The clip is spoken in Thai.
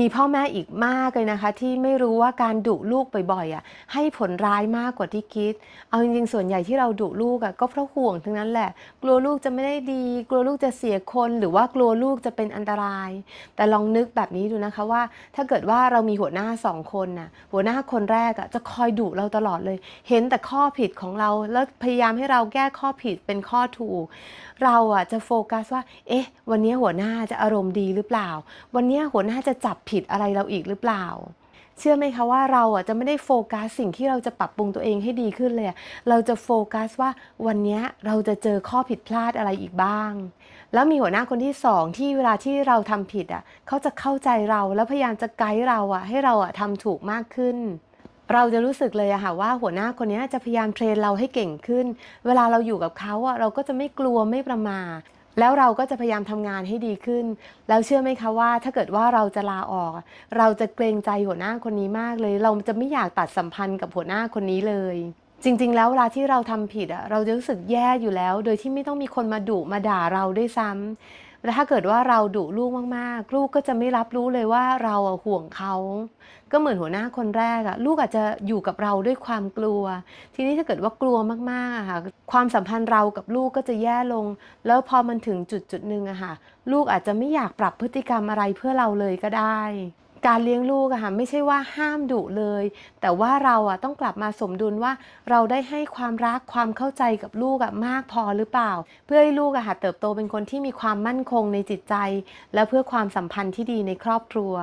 มีพ่อแม่อีกมากเลยนะคะ ที่ไม่รู้ว่าการดุลูกบ่อยๆอะให้ผลร้ายมากกว่าที่คิด เอาจริงๆส่วนใหญ่ที่เราดุลูกอะก็เพราะห่วงทั้งนั้นแหละ กลัวลูกจะไม่ได้ดี กลัวลูกจะเสียคนหรือว่ากลัวลูกจะเป็นอันตราย แต่ลองนึกแบบนี้ดูนะคะว่า ถ้าเกิดว่าเรามีหัวหน้าสองคนน่ะหัวหน้าคนแรกอะจะคอยดุเราตลอดเลย เห็นแต่ข้อผิดของเราแล้วพยายามให้เราแก้ข้อผิดเป็นข้อถูก เราอะจะโฟกัสว่า เอ๊ะ วันนี้หัวหน้าจะอารมณ์ดีหรือเปล่า วันนี้หัวหน้าจะจับผิดอะไรเราอีกหรือเปล่า เชื่อไหมคะว่าเราอะจะไม่ได้โฟกัสสิ่งที่เราจะปรับปรุงตัวเองให้ดีขึ้นเลยเราจะโฟกัสว่าวันนี้เราจะเจอข้อผิดพลาดอะไรอีกบ้าง แล้วมีหัวหน้าคนที่สองที่เวลาที่เราทำผิดอะเขาจะเข้าใจเราแล้วพยายามจะไกด์เราอะให้เราอะทำถูกมากขึ้นเราจะรู้สึกเลยอะค่ะว่าหัวหน้าคนนี้จะพยายามเทรนเราให้เก่งขึ้น เวลาเราอยู่กับเขาอะเราก็จะไม่กลัวไม่ประมา แล้วเราก็จะพยายามทำงานให้ดีขึ้น แล้วเชื่อไหมคะว่า ถ้าเกิดว่าเราจะลาออก เราจะเกรงใจหัวหน้าคนนี้มากเลย เราจะไม่อยากตัดสัมพันธ์กับหัวหน้าคนนี้เลย จริง ๆ แล้วเวลาที่เราทำผิดอะเราจะรู้สึกแย่อยู่แล้ว โดยที่ไม่ต้องมีคนมาดุมาด่าเราด้วยซ้ำ แต่ถ้าเกิดว่าเราดุลูกมากๆ ลูกก็จะไม่รับรู้เลยว่าเราห่วงเขา ก็เหมือนหัวหน้าคนแรกอะลูกอาจจะอยู่กับเราด้วยความกลัว ทีนี้ถ้าเกิดว่ากลัวมากๆอะค่ะความสัมพันธ์เรากับลูกก็จะแย่ลง แล้วพอมันถึงจุดจุดหนึ่งอะค่ะลูกอาจจะไม่อยากปรับพฤติกรรมอะไรเพื่อเราเลยก็ได้ การเลี้ยงลูกอะค่ะไม่ใช่ว่าห้ามดุเลย แต่ว่าเราอะต้องกลับมาสมดุลว่าเราได้ให้ความรักความเข้าใจกับลูกอะมากพอหรือเปล่า เพื่อให้ลูกอะค่ะเติบโตเป็นคนที่มีความมั่นคงในจิตใจ และเพื่อความสัมพันธ์ที่ดีในครอบครัว